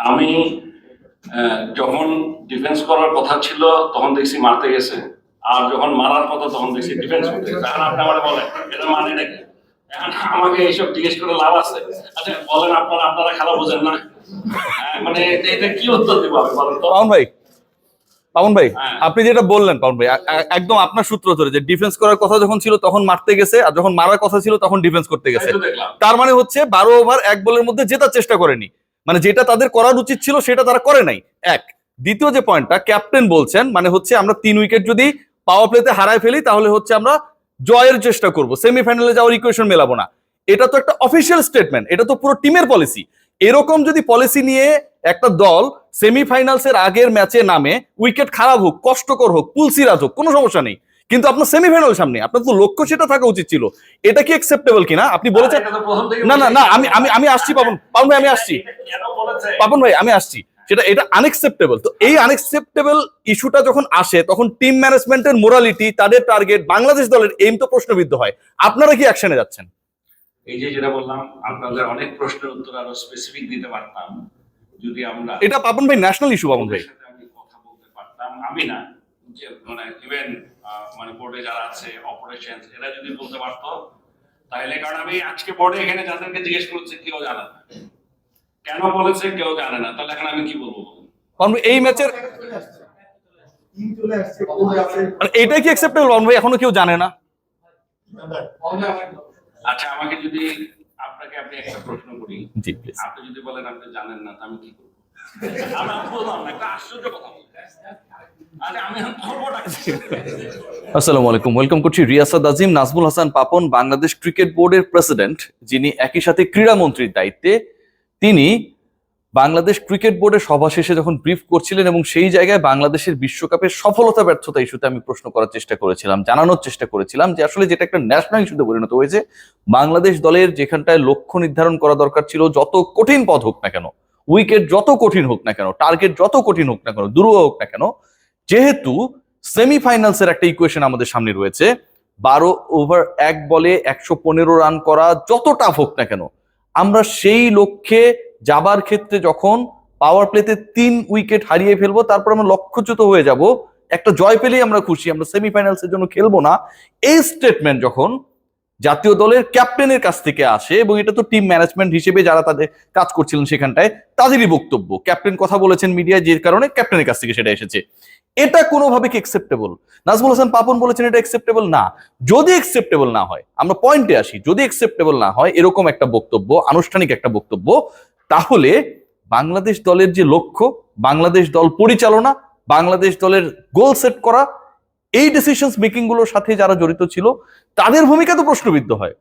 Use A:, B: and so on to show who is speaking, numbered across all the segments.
A: আমি যখন ডিফেন্স করার কথা ছিল তখন দেখছি মারতে গেছে। আর যখন মারার কথা তখন দেখছি ডিফেন্স করতে গেছে। এখন আপনি আমার বলেন এটা মানে নাকি? এখন আমাকে এইসব জিজ্ঞেস করে লাভ আছে? আচ্ছা বলেন আপনারা আপনারা খেলা বোঝেন না। মানে এটা- কি উত্তর দিব আমি বলেন তো?
B: পাবন ভাই পাবন ভাই
A: হ্যাঁ।
B: আপনি যেটা বললেন পাবন ভাই একদম আপনার সূত্র ধরে যে ডিফেন্স করার কথা যখন ছিল তখন মারতে গেছে আর যখন মারার কথা ছিল তখন ডিফেন্স করতে গেছে। তার মানে হচ্ছে বারো ওভার এক বলের মধ্যে জেতার চেষ্টা করেনি। মানে যেটা তাদের করার উচিত ছিল সেটা তারা করে নাই। এক, দ্বিতীয় যে পয়েন্টটা ক্যাপ্টেন বলছেন মানে হচ্ছে আমরা তিন উইকেট যদি পাওয়ার প্লেতে হারায় ফেলি, তাহলে হচ্ছে আমরা জয়ের চেষ্টা করব সেমিফাইনালে যাওয়ার ইকুয়েশন মেলাবো না। এটা তো একটা অফিসিয়াল স্টেটমেন্ট এটা তো পুরো টিমের পলিসি এরকম যদি পলিসি নিয়ে একটা দল সেমিফাইনালস এর আগের ম্যাচে নামে উইকেট খারাপ হোক, কষ্টকর হোক, পুলসিরাজ হোক, কোনো সমস্যা নেই। কিন্তু আপনার সেমিফাইনাল সামনে আপনার তো লক্ষ্য সেটা থাকা উচিত ছিল। এটা কি অ্যাকসেপ্টেবল কিনা? আপনি বলেছেন না না না আমি আমি আমি আসছি পাবন পাবন ভাই আমি আসছি। পাবন ভাই আমি আসছি। সেটা এটা আনএক্সেপ্টেবল তো এই আনএক্সেপ্টেবল ইস্যুটা যখন আসে তখন টিম ম্যানেজমেন্টের মোরালিটি তাদের টার্গেট বাংলাদেশ দলের এইম তো প্রশ্নবিদ্ধ হয়। আপনারা কি অ্যাকশনে যাচ্ছেন?
A: এই যে যেটা বললাম আপনাদের অনেক প্রশ্নের উত্তর আরও স্পেসিফিক দিতে পারতাম। যদি আমরা
B: এটা পাবন ভাই ন্যাশনাল ইস্যু পাবন ভাই।
A: আমি কথা বলতে পারতাম আমি না। যে মানে ইভেন মানে বোর্ডে যারা আছে অপারেশন এরা যদি বলতে পারতো তাহলে কারণ আমি আজকে বোর্ডে এখানে যাদেরকে জিজ্ঞেস করছি কেউ জানে না। কেন বলেছে কেউ জানে না। তাহলে এখন আমি কি বলব
B: এই ম্যাচের মানে এটাই কি অ্যাকসেপ্টেবল ভাই এখনও কেউ জানে না।
A: আচ্ছা আমাকে যদি আপনাকে আপনি একটা প্রশ্ন করি।
B: জি
A: আপনি যদি বলেন আপনি জানেন না তা আমি কি করব?
B: রিয়াসাদ আজিম, নাজমুল হাসান পাপন, বাংলাদেশ ক্রিকেট বোর্ডের প্রেসিডেন্ট, যিনি একই সাথে দায়িত্বে। তিনি বাংলাদেশ ক্রিকেট সভা শেষে যখন ব্রিফ করছিলেন এবং সেই জায়গায় বাংলাদেশের বিশ্বকাপের সফলতা, ব্যর্থতা ইস্যুতে আমি প্রশ্ন করার চেষ্টা করেছিলাম, জানানোর চেষ্টা করেছিলাম যে আসলে যেটা একটা ন্যাশনাল ইস্যুতে পরিণত হয়েছে, বাংলাদেশ দলের যেখানটায় লক্ষ্য নির্ধারণ করা দরকার ছিল, যত কঠিন পথ হোক না কেন উইকেট যত কঠিন হোক না কেন টার্গেট যত কঠিন হোক না কেন, দুরূহ হোক না কেন, যেহেতু সেমিফাইনালস এর একটা ইকুয়েশন আমাদের সামনে রয়েছে, বারো ওভার এক বলে একশো পনেরো রান করা যত টাফ হোক না কেন, আমরা সেই লক্ষ্যে যাবার ক্ষেত্রে যখন পাওয়ার প্লেতে তিন উইকেট হারিয়ে ফেলব, তারপর আমরা লক্ষ্যচ্যুত হয়ে যাব, একটা জয় পেলেই আমরা খুশি, আমরা সেমিফাইনালস এর জন্য খেলব না, এই স্টেটমেন্ট যখন জাতীয় দলের ক্যাপ্টেনের কাছ থেকে আসে এবং এটা তো টিম ম্যানেজমেন্ট হিসেবে যারা তাদের কাজ করছিলেন সেখানটায় তাদেরই বক্তব্য। ক্যাপ্টেন কথা বলেছেন মিডিয়ায় যে কারণে ক্যাপ্টেনের কাছ থেকে সেটা এসেছে। এটা কোনোভাবে কি অ্যাকসেপ্টেবল নাজমুল হাসান পাপন বলেছেন এটা অ্যাকসেপ্টেবল না। যদি অ্যাকসেপ্টেবল না হয়, আমরা পয়েন্টে আসি, যদি অ্যাকসেপ্টেবল না হয়, এরকম একটা বক্তব্য, আনুষ্ঠানিক একটা বক্তব্য, তাহলে বাংলাদেশ দলের যে লক্ষ্য, বাংলাদেশ দল পরিচালনা, বাংলাদেশ দলের গোল সেট করা এই ডিসিশনস মেকিংগুলোর সাথে যারা জড়িত ছিল, তাদের ভূমিকা তো প্রশ্নবিদ্ধ হয়।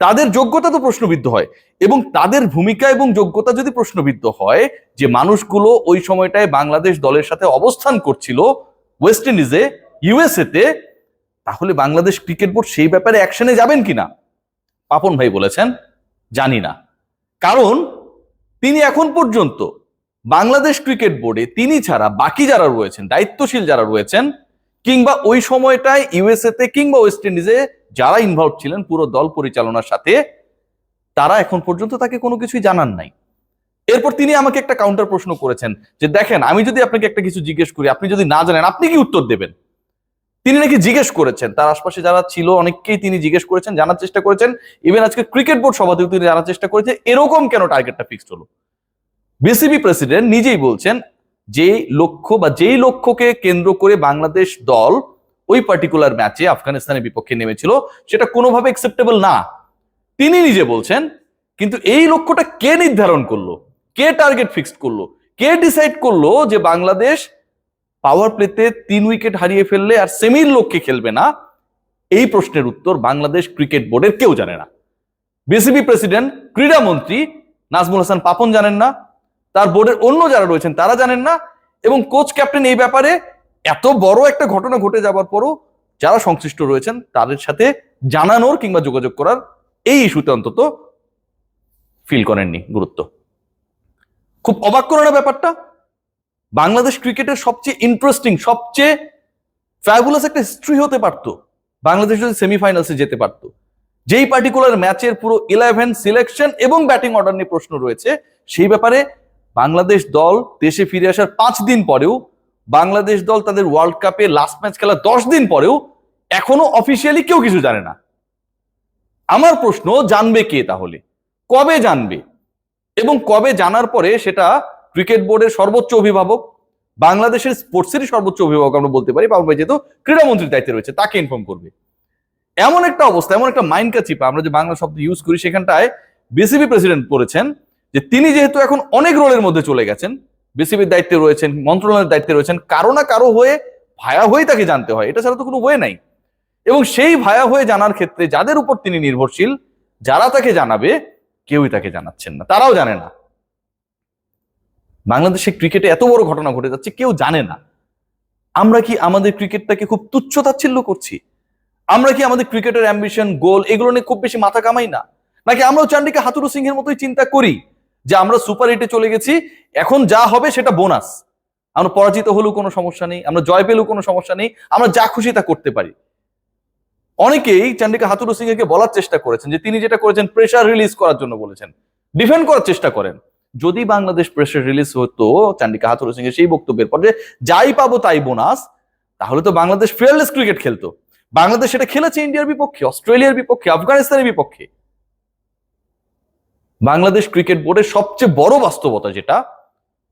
B: তাদের যোগ্যতা তো প্রশ্নবিদ্ধ হয় এবং তাদের ভূমিকা এবং যোগ্যতা যদি প্রশ্নবিদ্ধ হয়, যে মানুষগুলো ওই সময়টায় বাংলাদেশ দলের সাথে অবস্থান করছিল ওয়েস্ট ইন্ডিজে ইউএসএ তে, তাহলে বাংলাদেশ ক্রিকেট বোর্ড সেই ব্যাপারে অ্যাকশনে যাবেন কিনা? পাপন ভাই বলেছেন, জানি না। কারণ তিনি এখন পর্যন্ত বাংলাদেশ ক্রিকেট বোর্ডে তিনি ছাড়া বাকি যারা রয়েছেন, দায়িত্বশীল যারা রয়েছেন কিংবা ওই সময়টায় ইউএসএ তে কিংবা ওয়েস্ট ইন্ডিজে যারা ইনভলভ ছিলেন পুরো দল পরিচালনার সাথে, তারা এখন পর্যন্ত তাকে কোনো কিছুই জানান নাই। এরপর তিনি আমাকে একটা কাউন্টার প্রশ্ন করেছেন যে, দেখেন, আমি যদি আপনাকে একটা কিছু জিজ্ঞেস করি, আপনি যদি না জানেন, আপনি কি উত্তর দেবেন? তিনি নাকি জিজ্ঞেস করেছেন, তার আশপাশে যারা ছিল অনেককেই তিনি জিজ্ঞেস করেছেন, জানার চেষ্টা করেছেন। ইভেন আজকে ক্রিকেট বোর্ড সভাতেও তিনি জানার চেষ্টা করেছেন এরকম কেন টার্গেটটা ফিক্সড হলো? বিসিবি প্রেসিডেন্ট নিজেই বলছেন যে লক্ষ্য বা যেই লক্ষ্যকে কেন্দ্র করে বাংলাদেশ দল ওই পার্টিকুলার ম্যাচে আফগানিস্তানের বিপক্ষে নেমেছিল, সেটা কোনোভাবে অ্যাকসেপ্টেবল না। তিনি নিজে বলছেন, কিন্তু এই লক্ষ্যটা কে নির্ধারণ করল? কে টার্গেট ফিক্সড করল? কে ডিসাইড করল যে বাংলাদেশ পাওয়ার প্লেতে তিন উইকেট হারিয়ে ফেললে আর সেমির লক্ষ্যে খেলবে না? এই প্রশ্নের উত্তর বাংলাদেশ ক্রিকেট বোর্ডের কেউ জানে না। বিসিবি প্রেসিডেন্ট ক্রীড়া মন্ত্রী নাজমুল হাসান পাপন জানেন না। তার বোর্ডের অন্য যারা রয়েছেন, তারা জানেন না। এবং কোচ ক্যাপ্টেন এই ব্যাপারে এত বড় একটা ঘটনা ঘটে যাবার পরও যারা সংশ্লিষ্ট রয়েছেন, তাদের সাথে জানানোর কিংবা যোগাযোগ করার এই ইস্যুতে অন্তত ফিল করেননি গুরুত্ব। খুব অবাক করে না ব্যাপারটা? বাংলাদেশ ক্রিকেটের সবচেয়ে ইন্টারেস্টিং সবচেয়ে ফ্যাবুলাস একটা হিস্ট্রি হতে পারতো। বাংলাদেশ যদি সেমিফাইনালসে যেতে পারতো। যেই পার্টিকুলার ম্যাচের পুরো ইলেভেন সিলেকশন এবং ব্যাটিং অর্ডার নিয়ে প্রশ্ন রয়েছে, সেই ব্যাপারে বাংলাদেশ দল দেশে ফিরে আসার পাঁচ দিন পরেও, বাংলাদেশ দল তাদের ওয়ার্ল্ড কাপে লাস্ট ম্যাচ খেলা দশ দিন পরেও এখনও অফিসিয়ালি কেউ কিছু জানে না। আমার প্রশ্ন, জানবে কে তাহলে? কবে জানবে? এবং কবে জানার পরে সেটা ক্রিকেট বোর্ডের সর্বোচ্চ অভিভাবক, বাংলাদেশের স্পোর্টসেরই সর্বোচ্চ অভিভাবক আমরা বলতে পারি পাবন ভাই যেহেতু ক্রীড়ামন্ত্রীর দায়িত্বে রয়েছে, তাকে ইনফর্ম করবে। এমন একটা অবস্থা, এমন একটা মাইন্ড কাচিপা আমরা যে বাংলা শব্দ ইউজ করি, সেখানটায় বিসিবি প্রেসিডেন্ট বলেছেন যে তিনি যেহেতু এখন অনেক রোলের মধ্যে চলে গেছেন, বিসিবির দায়িত্বে রয়েছেন, মন্ত্রণালয়ের দায়িত্বে রয়েছেন, কারও না কারও হয়ে ভায়া হয়ে তাকে জানতে হয়। এটা ছাড়া তো কোনো ওয়ে নাই। এবং সেই ভায়া হয়ে জানার ক্ষেত্রে যাদের উপর তিনি নির্ভরশীল, যারা তাকে জানাবে, কেউই তাকে জানাচ্ছেন না। তারাও জানে না। বাংলাদেশে ক্রিকেটে এত বড় ঘটনা ঘটে যাচ্ছে, কেউ জানে না। আমরা কি আমাদের ক্রিকেটটাকে খুব তুচ্ছ তাচ্ছিল্য করছি? আমরা কি আমাদের ক্রিকেটের অ্যাম্বিশন গোল এগুলো নিয়ে খুব বেশি মাথা কামাই না? নাকি আমরাও চান্ডিকা হাতুরু সিংহের মতোই চিন্তা করি? যে আমরা সুপার হিটে চলে গেছি, এখন যা হবে সেটা বোনাস। আমরা পরাজিত হলেও কোনো সমস্যা নেই, আমরা জয় পেলেও কোনো সমস্যা নেই, আমরা যা খুশি তা করতে পারি। অনেকেই চান্ডিকা হাতুরু সিংহকে বলার চেষ্টা করেছেন, যে তিনি যেটা করেছেন প্রেশার রিলিজ করার জন্য বলেছেন। ডিফেন্ড করার চেষ্টা করেন। যদি বাংলাদেশ প্রেশার রিলিজ হতো চান্ডিকা হাতুরু সিংহের সেই বক্তব্যের পর যে যাই পাবো তাই বোনাস, তাহলে তো বাংলাদেশ ফিয়ারলেস ক্রিকেট খেলতো। বাংলাদেশ সেটা খেলেছে ইন্ডিয়ার বিপক্ষে, অস্ট্রেলিয়ার বিপক্ষে, আফগানিস্তানের বিপক্ষে। বাংলাদেশ ক্রিকেট বোর্ডের সবচেয়ে বড় বাস্তবতা যেটা,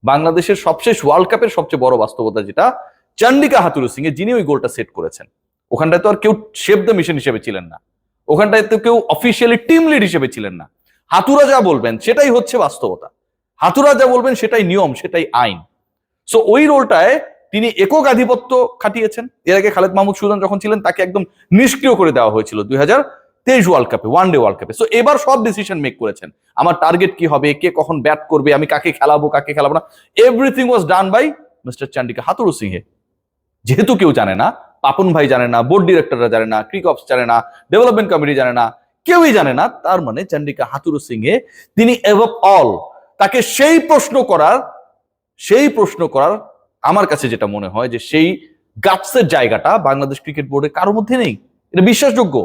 B: বাংলাদেশের সবশেষ ওয়ার্ল্ড কাপের সবচেয়ে বড় বাস্তবতা যেটা, চান্ডিকা হাতুরু সিং এ যিনি ওই গোলটা সেট করেছেন। ওখানটায় তো আর কেউ শেপ দ্য মিশন হিসেবে ছিলেন না। ওখানটায় তো কেউ অফিসিয়ালি টিম লিড হিসেবে ছিলেন না। হাতুরা যা বলবেন, সেটাই হচ্ছে বাস্তবতা। হাতুরা যা বলবেন, সেটাই নিয়ম, সেটাই আইন। সো ওই রোলটায় তিনি একক আধিপত্য খাটিয়েছেন। এর আগে খালেদ মাহমুদ সুলতান যখন ছিলেন, তাকে একদম নিষ্ক্রিয় করে দেওয়া হয়েছিল দুই হাজার তেইশ ওয়ার্ল্ড কাপে ওয়ান ডে ওয়ার্ল্ড কাপে সো এবার সব ডিসিশন মেক করেছেন। আমার টার্গেট কি হবে? কে কখন ব্যাট করবে? আমি কাকে খেলাবো কাকে খেলাবো না? Everything was done by mister Chandika Hathurusingha যেহেতু কেউ জানে না পাপন ভাই জানে না বোর্ড ডিরেক্টররা জানে না ক্রিক অফিস জানে না ডেভেলপমেন্ট কমিটি জানে না, কেউই জানে না, তার মানে চান্ডিকা হাতুরু সিংহে তিনি এভব অল তাকে সেই প্রশ্ন করার, সেই প্রশ্ন করার আমার কাছে যেটা মনে হয় যে সেই গাটসের জায়গাটা বাংলাদেশ ক্রিকেট বোর্ডে কারোর মধ্যে নেই। এটা বিশ্বাসযোগ্য।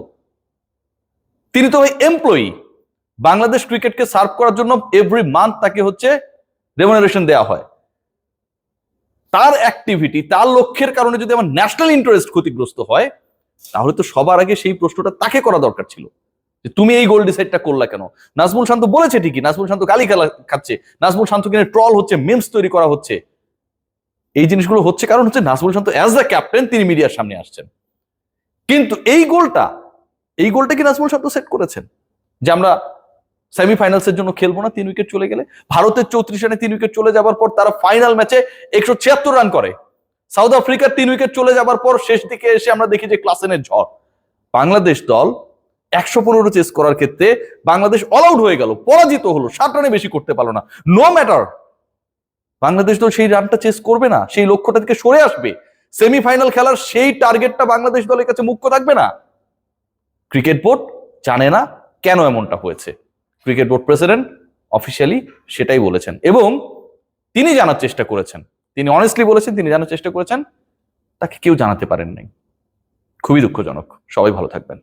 B: তিনি তো এমপ্লয়ি বাংলাদেশ ক্রিকেটকে সার্ভ করার জন্য এভরি মান্থ তাকে হচ্ছে রেমুনারেশন দেওয়া হয়। তার অ্যাক্টিভিটি তার লক্ষ্যের কারণে যদি আমার ন্যাশনাল ইন্টারেস্ট ক্ষতিগ্রস্ত হয়, তাহলে তো সবার আগে সেই প্রশ্নটা তাকে করা দরকার ছিল। যে তুমি এই গোল ডিসাইডটা করলা কেন? নাজমুল শান্ত বলেছে ঠিকই, নাজমুল শান্ত গালি খাচ্ছে। নাজমুল শান্ত কিনে ট্রল হচ্ছে মিমস তৈরি করা হচ্ছে। এই জিনিসগুলো হচ্ছে কারণ হচ্ছে Nazmul Shanto as the captain তিনি মিডিয়ার সামনে আসছেন। কিন্তু এই গোলটা এই গোলটা কি নাজমুল শান্ত সেট করেছেন? যে আমরা সেমিফাইনালসের জন্য খেলব না, তিন উইকেট চলে গেলে। ভারতের চৌত্রিশ রানে তিন উইকেট চলে যাবার পর তারা ফাইনাল ম্যাচে একশো ছিয়াত্তর রান করে। সাউথ আফ্রিকার তিন উইকেট চলে যাবার পর শেষ দিকে এসে আমরা দেখি যে ক্লাসেনের ঝড়। বাংলাদেশ দল একশো পনেরো চেস করার ক্ষেত্রে বাংলাদেশ অল আউট হয়ে গেল, পরাজিত হলো, সাত রানে বেশি করতে পারল না। নো ম্যাটার বাংলাদেশ দল সেই রানটা চেস করবে না, সেই লক্ষ্যটা থেকে সরে আসবে। সেমিফাইনাল খেলার সেই টার্গেটটা বাংলাদেশ দলের কাছে মুখ্য থাকবে না। ক্রিকেট বোর্ড জানে না কেন এমনটা হয়েছে। ক্রিকেট বোর্ড প্রেসিডেন্ট অফিসিয়ালি সেটাই বলেছেন এবং তিনি জানার চেষ্টা করেছেন। তিনি অনেস্টলি বলেছেন, তিনি জানার চেষ্টা করেছেন, তাকে কেউ জানাতে পারেন নাই। খুবই দুঃখজনক। সবাই ভালো থাকবেন।